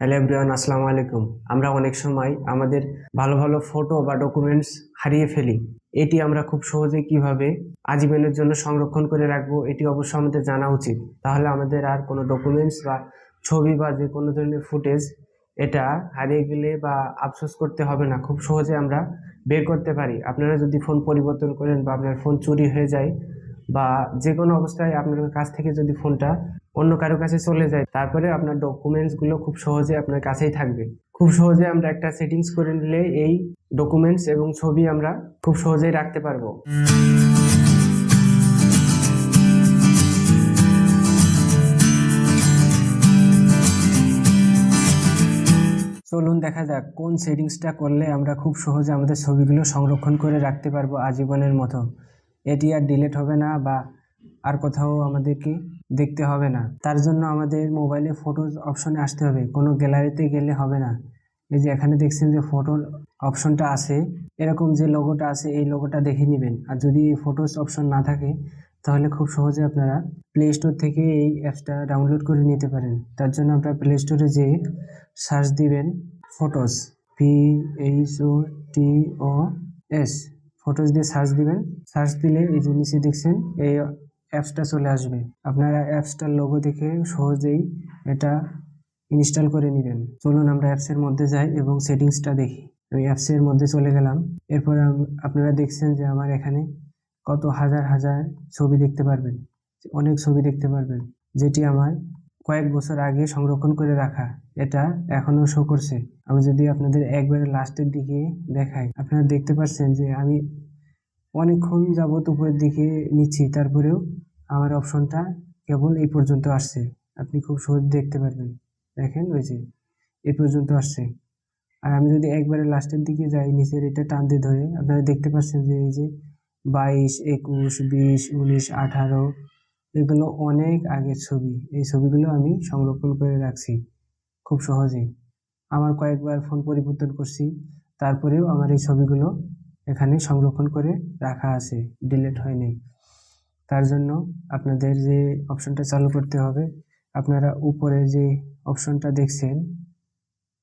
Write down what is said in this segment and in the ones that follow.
Hello everyone, আসসালামু আলাইকুম। আমরা অনেক সময় আমাদের ভালো ভালো ফটো বা ডকুমেন্টস হারিয়ে ফেলি। এটি আমরা খুব সহজে কীভাবে আজীবনের জন্য সংরক্ষণ করে রাখব, এটি অবশ্যই আমাদের জানা উচিত। তাহলে আমাদের আর কোনো ডকুমেন্টস বা ছবি বা যে কোনো ধরনের ফুটেজ এটা হারিয়ে গেলে বা আফসোস করতে হবে না, খুব সহজে আমরা বের করতে পারি। আপনারা যদি ফোন পরিবর্তন করেন বা আপনার ফোন চুরি হয়ে যায় বা যে কোনো অবস্থায় আপনার কাছ থেকে যদি ফোনটা অন্য কারও কাছে চলে যায়, তারপরে আপনার ডকুমেন্টসগুলো খুব সহজে আপনার কাছেই থাকবে। খুব সহজে আমরা একটা সেটিংস করে নিলে এই ডকুমেন্টস এবং ছবি আমরা খুব সহজেই রাখতে পারব। চলুন দেখা যাক কোন সেটিংসটা করলে আমরা খুব সহজে আমাদের ছবিগুলো সংরক্ষণ করে রাখতে পারব আজীবনের মতো। এটি আর ডিলেট হবে না বা আর কোথাও আমাদেরকে দেখতে হবে না। তার জন্য আমাদের মোবাইলে ফটোজ অপশনে আসতে হবে। কোনো গ্যালারিতে গেলে হবে না। এই যে এখানে দেখছেন যে ফটোর অপশনটা আছে। এরকম যে লোগোটা আছে, এই লোগোটা দেখে নেবেন। আর যদি এই ফটোস অপশন না থাকে, তাহলে খুব সহজে আপনারা প্লে স্টোর থেকে এই অ্যাপসটা ডাউনলোড করে নিতে পারেন। তার জন্য আপনারা প্লে স্টোরে যেয়ে সার্চ দিবেন photos P H O T O S photos দিয়ে সার্চ দিবেন। সার্চ দিলে এই যে নিচে দেখছেন, এই অ্যাপসটা চলে আসবে। আপনারা অ্যাপসটার লোগো দেখে সহজেই এটা ইনস্টল করে নেবেন। চলুন আমরা অ্যাপসের মধ্যে যাই এবং সেটিংসটা দেখি। আমি অ্যাপসের মধ্যে চলে গেলাম। এরপর আপনারা দেখছেন যে আমার এখানে কত হাজার হাজার ছবি দেখতে পারবেন। অনেক ছবি দেখতে পারবেন, যেটি আমার কয়েক বছর আগে সংরক্ষণ করে রাখা। এটা এখনও শো করছে। আমি যদি আপনাদের একবারে লাস্টের দিকে দেখাই, আপনারা দেখতে পাচ্ছেন যে আমি অনেকক্ষণ যাবত উপরের দিকে নিচ্ছি, তারপরেও আমার অপশনটা কেবল এই পর্যন্ত আসছে। আপনি খুব সহজ দেখতে পারবেন। দেখেন, ওই যে, এই পর্যন্ত আসছে। আর আমি যদি একবারে লাস্টের দিকে যাই, নিচের এটা টান দিয়ে ধরে, আপনারা দেখতে পাচ্ছেন যে এই যে বাইশ, একুশ, বিশ, উনিশ, আঠারো, এগুলো অনেক আগের ছবি। এই ছবিগুলো আমি সংরক্ষণ করে রাখছি খুব সহজেই। আমার কয়েকবার ফোন পরিবর্তন করছি, তারপরেও আমার এই ছবিগুলো এখানে সংরক্ষণ করে রাখা আছে ডিলিট হয়নি। তার জন্য আপনাদের যে অপশনটা চালু করতে হবে, আপনারা উপরে যে অপশনটা দেখছেন,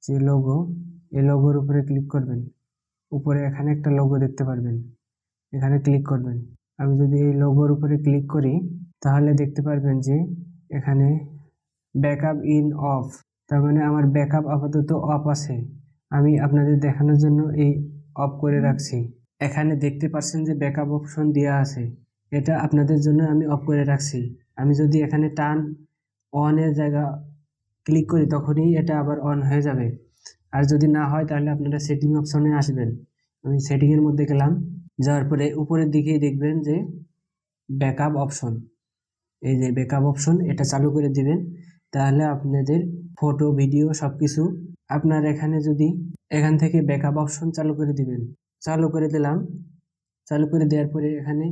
যে লোগো এই লোগোর উপরে ক্লিক করবেন। উপরে এখানে একটা লোগো দেখতে পারবেন। এখানে ক্লিক করবেন। আমি যদি এই লোগোর উপরে ক্লিক করি, তাহলে দেখতে পারবেন যে এখানে ব্যাকআপ ইন অফ তার মানে আমার ব্যাকআপ আপাতত অফ আছে। আমি আপনাদের দেখানোর জন্য এই অফ করে রাখছি। এখানে দেখতে পাচ্ছেন যে ব্যাকআপ অপশন দেওয়া আছে। এটা আপনাদের জন্য আমি অফ করে রাখছি। আমি যদি এখানে টান অনের জায়গা ক্লিক করি, তখনই এটা আবার অন হয়ে যাবে। আর যদি না হয়, তাহলে আপনারা সেটিং অপশনে আসবেন। আমি সেটিংয়ের মধ্যে গেলাম। যাওয়ার পরে উপরের দিকেই দেখবেন যে ব্যাকআপ অপশন এই যে ব্যাকআপ অপশন এটা চালু করে দিবেন। তাহলে আপনাদের ফটো ভিডিও সব কিছু আপনার এখানে যদি এখান থেকে ব্যাকআপ অপশন চালু করে দিবেন। চালু করে দিলাম। চালু করে দেওয়ার পরে এখানে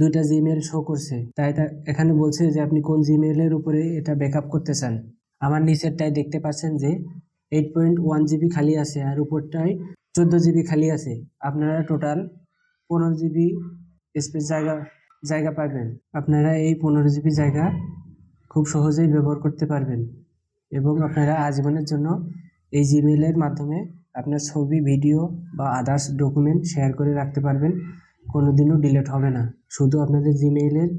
দুইটা জিমেল শো করছে। তাই এখানে বলছে যে, আপনি কোন জিমেলের উপরে এটা ব্যাকআপ করতে চান? আমার নিচেরটায় দেখতে পাচ্ছেন যে এইট পয়েন্ট ওয়ান জিবি খালি আছে আর উপরটায় চোদ্দ জিবি খালি আছে। আপনারা টোটাল পনেরো জিবি স্পেস জায়গা জায়গা পাবেন। আপনারা এই পনেরো জিবি জায়গা খুব সহজেই ব্যবহার করতে পারবেন এবং আপনারা আজীবনের জন্য এই জিমেলের মাধ্যমে আপনার ছবি ভিডিও বা আদার্স ডকুমেন্ট শেয়ার করে রাখতে পারবেন। কোনো দিনও ডিলিট হবে না। শুধু আপনাদের জিমেইলের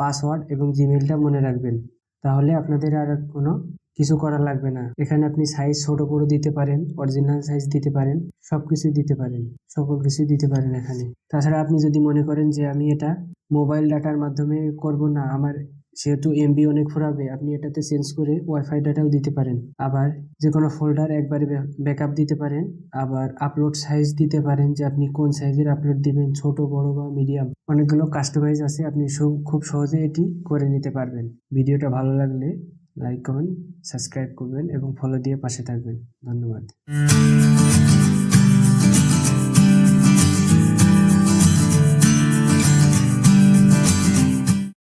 পাসওয়ার্ড এবং জিমেইলটা মনে রাখবেন। তাহলে আপনাদের আর কোনো কিছু করা লাগবে না। এখানে আপনি সাইজ ছোট করে দিতে পারেন অরিজিনাল সাইজ দিতে পারেন সব কিছু দিতে পারেন, সকল কিছু দিতে পারেন এখানে। তাছাড়া আপনি যদি মনে করেন যে আমি এটা মোবাইল ডাটার মাধ্যমে করব না, আমার সেহেতু এমবি অনেক ফুরাবে আপনি এটাতে চেঞ্জ করে ওয়াইফাই ডাটাও দিতে পারেন। আবার যে কোনো ফোল্ডার একবারে ব্যাকআপ দিতে পারেন, আবার আপলোড সাইজ দিতে পারেন যে আপনি কোন সাইজের আপলোড দিবেন, ছোট, বড় বা মিডিয়াম অনেকগুলো কাস্টমাইজ আছে, আপনি খুব সহজে এটি করে নিতে পারবেন। ভিডিওটা ভালো লাগলে লাইক করবেন সাবস্ক্রাইব করবেন এবং ফলো দিয়ে পাশে থাকবেন। ধন্যবাদ।